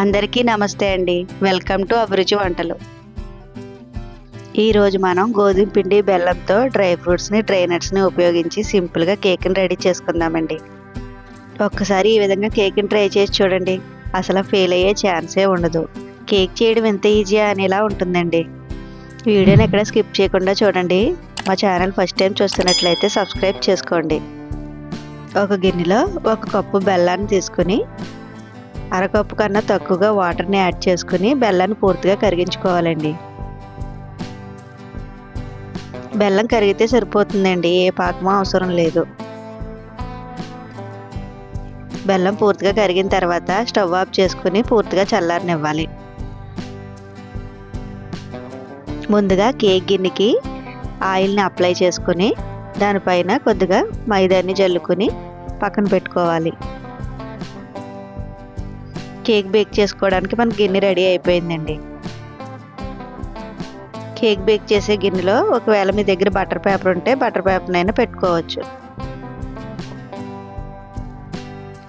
అందరికీ నమస్తే అండి. వెల్కమ్ టు అభిరుచి వంటలు. ఈరోజు మనం గోధుమ పిండి బెల్లంతో డ్రై ఫ్రూట్స్ని డ్రై నట్స్ని ఉపయోగించి సింపుల్గా కేక్ని రెడీ చేసుకుందామండి. ఒక్కసారి ఈ విధంగా కేక్ని ట్రై చేసి చూడండి. అసలు ఫెయిల్ అయ్యే ఛాన్సే ఉండదు. కేక్ చేయడం ఎంత ఈజీయా అనేలా ఉంటుందండి. వీడియోని ఎక్కడ స్కిప్ చేయకుండా చూడండి. మా ఛానల్ ఫస్ట్ టైం చూస్తున్నట్లయితే సబ్స్క్రైబ్ చేసుకోండి. ఒక గిన్నెలో ఒక కప్పు బెల్లాన్ని తీసుకుని అరకప్పు కన్నా తక్కువగా వాటర్ని యాడ్ చేసుకుని బెల్లాన్ని పూర్తిగా కరిగించుకోవాలండి. బెల్లం కరిగితే సరిపోతుందండి ఏ పాకమో అవసరం లేదు. బెల్లం పూర్తిగా కరిగిన తర్వాత స్టవ్ ఆఫ్ చేసుకుని పూర్తిగా చల్లారనివ్వాలి. ముందుగా కేక్ గిన్నెకి ఆయిల్ని అప్లై చేసుకుని దానిపైన కొద్దిగా మైదాన్ని జల్లుకుని పక్కన పెట్టుకోవాలి. కేక్ బేక్ చేసుకోవడానికి మన గిన్నె రెడీ అయిపోయిందండి. కేక్ బేక్ చేసే గిన్నెలో ఒకవేళ మీ దగ్గర బటర్ పేపర్ ఉంటే బటర్ పేపర్నైనా పెట్టుకోవచ్చు.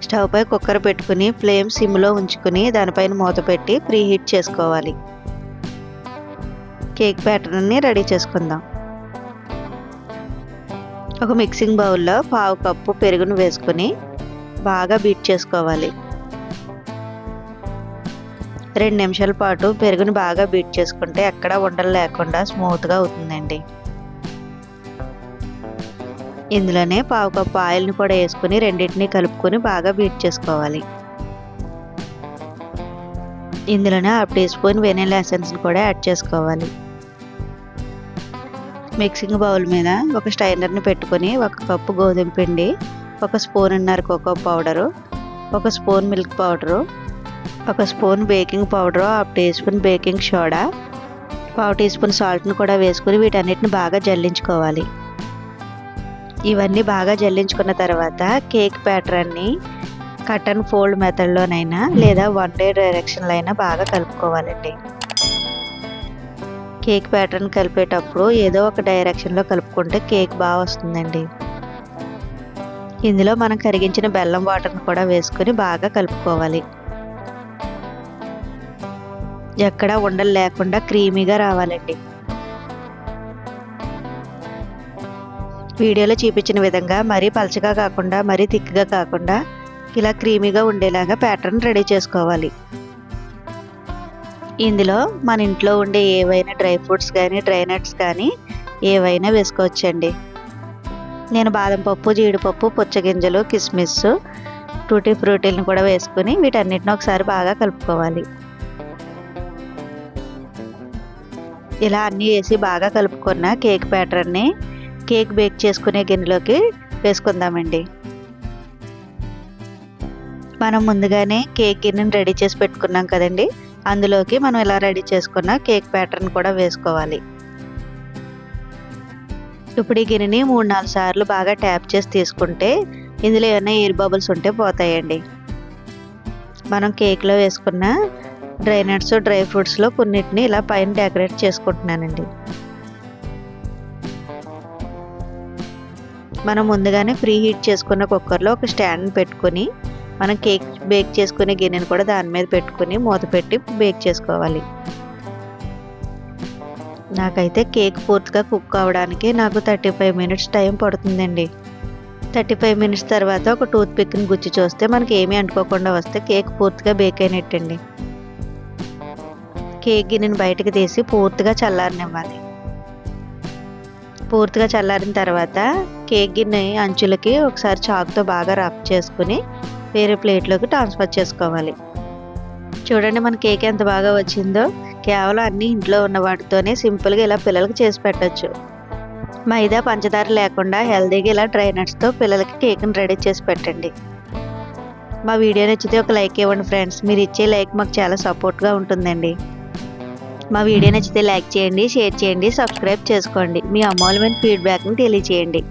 స్టవ్ పై కుక్కర్ పెట్టుకుని ఫ్లేమ్ సిమ్లో ఉంచుకుని దానిపైన మూత పెట్టి ప్రీ హీట్ చేసుకోవాలి. కేక్ బ్యాటర్ని రెడీ చేసుకుందాం. ఒక మిక్సింగ్ బౌల్లో పావు కప్పు పెరుగును వేసుకుని బాగా బీట్ చేసుకోవాలి. రెండు నిమిషాల పాటు పెరుగుని బాగా బీట్ చేసుకుంటే ఎక్కడ ఉండలు లేకుండా స్మూత్గా అవుతుందండి. ఇందులోనే పావు కప్పు ఆయిల్ని కూడా వేసుకుని రెండింటిని కలుపుకొని బాగా బీట్ చేసుకోవాలి. ఇందులోనే హాఫ్ టీ స్పూన్ వెనిలా ఎసెన్స్ని కూడా యాడ్ చేసుకోవాలి. మిక్సింగ్ బౌల్ మీద ఒక స్టైనర్ని పెట్టుకొని ఒక కప్పు గోధుమ పిండి ఒక స్పూన్ ఉన్నారు కోకో పౌడరు ఒక స్పూన్ మిల్క్ పౌడరు ఒక spoon baking powder half teaspoon baking soda పావు టీ స్పూన్ సాల్ట్ని కూడా వేసుకుని వీటన్నిటిని బాగా జల్లించుకోవాలి. ఇవన్నీ బాగా జల్లించుకున్న తర్వాత కేక్ ప్యాటర్న్ని కట్ అండ్ ఫోల్డ్ మెథడ్లోనైనా లేదా వన్ డే డైరెక్షన్లో అయినా బాగా కలుపుకోవాలండి. కేక్ ప్యాటర్న్ కలిపేటప్పుడు ఏదో ఒక డైరెక్షన్లో కలుపుకుంటే కేక్ బాగా వస్తుందండి. ఇందులో మనం కరిగించిన బెల్లం వాటర్ని కూడా వేసుకుని బాగా కలుపుకోవాలి. ఎక్కడ ఉండలు లేకుండా క్రీమీగా రావాలండి. వీడియోలో చూపించిన విధంగా మరీ పలచగా కాకుండా మరీ థిక్గా కాకుండా ఇలా క్రీమీగా ఉండేలాగా ప్యాటర్న్ రెడీ చేసుకోవాలి. ఇందులో మన ఇంట్లో ఉండే ఏవైనా డ్రై ఫ్రూట్స్ కానీ డ్రై నట్స్ కానీ ఏవైనా వేసుకోవచ్చండి. నేను బాదం పప్పు జీడిపప్పు పుచ్చగింజలు కిస్మిస్ టూటీ ఫ్రూటీలను కూడా వేసుకుని వీటన్నిటిని ఒకసారి బాగా కలుపుకోవాలి. ఇలా అన్నీ వేసి బాగా కలుపుకున్న కేక్ బ్యాటర్ని కేక్ బేక్ చేసుకునే గిన్నెలోకి వేసుకుందామండి. మనం ముందుగానే కేక్ గిన్నెని రెడీ చేసి పెట్టుకున్నాం కదండి. అందులోకి మనం ఇలా రెడీ చేసుకున్న కేక్ ప్యాటర్న్ కూడా వేసుకోవాలి. ఇప్పుడు ఈ గిన్నెని మూడు నాలుగు సార్లు బాగా ట్యాప్ చేసి తీసుకుంటే ఇందులో ఏమైనా ఎయిర్ బబుల్స్ ఉంటే పోతాయండి. మనం కేక్లో వేసుకున్న డ్రై నట్స్ డ్రై ఫ్రూట్స్లో కొన్నిటిని ఇలా పైన డెకరేట్ చేసుకుంటున్నానండి. మనం ముందుగానే ఫ్రీ హీట్ చేసుకున్న కుక్కర్లో ఒక స్టాండ్ పెట్టుకొని మనం కేక్ బేక్ చేసుకునే గిన్నెను కూడా దాని మీద పెట్టుకుని మూత పెట్టి బేక్ చేసుకోవాలి. నాకైతే కేక్ పూర్తిగా కుక్ అవ్వడానికి నాకు థర్టీ ఫైవ్ మినిట్స్ టైం పడుతుందండి. థర్టీ ఫైవ్ మినిట్స్ తర్వాత ఒక టూత్ పిక్ని గుచ్చి చూస్తే మనకి ఏమీ అంటుకోకుండా వస్తే కేక్ పూర్తిగా బేక్ అయినట్టండి. కేక్ గిన్నెని బయటకు తీసి పూర్తిగా చల్లారనివ్వాలి. పూర్తిగా చల్లారిన తర్వాత కేక్ గిన్నె అంచులకి ఒకసారి చాకుతో బాగా రఫ్ చేసుకుని వేరే ప్లేట్లోకి ట్రాన్స్ఫర్ చేసుకోవాలి. చూడండి మన కేక్ ఎంత బాగా వచ్చిందో. కేవలం అన్ని ఇంట్లో ఉన్న వాటితోనే సింపుల్గా ఇలా పిల్లలకి చేసి పెట్టచ్చు. మైదా పంచదార లేకుండా హెల్తీగా ఇలా డ్రై నట్స్తో పిల్లలకి కేక్ని రెడీ చేసి పెట్టండి. మా వీడియో నచ్చితే ఒక లైక్ ఇవ్వండి ఫ్రెండ్స్. మీరు ఇచ్చే లైక్ మాకు చాలా సపోర్ట్గా ఉంటుందండి. మా వీడియో నచ్చితే లైక్ చేయండి షేర్ చేయండి సబ్స్క్రైబ్ చేసుకోండి. మీ అమూల్యమైన ఫీడ్బ్యాక్ని తెలియచేయండి.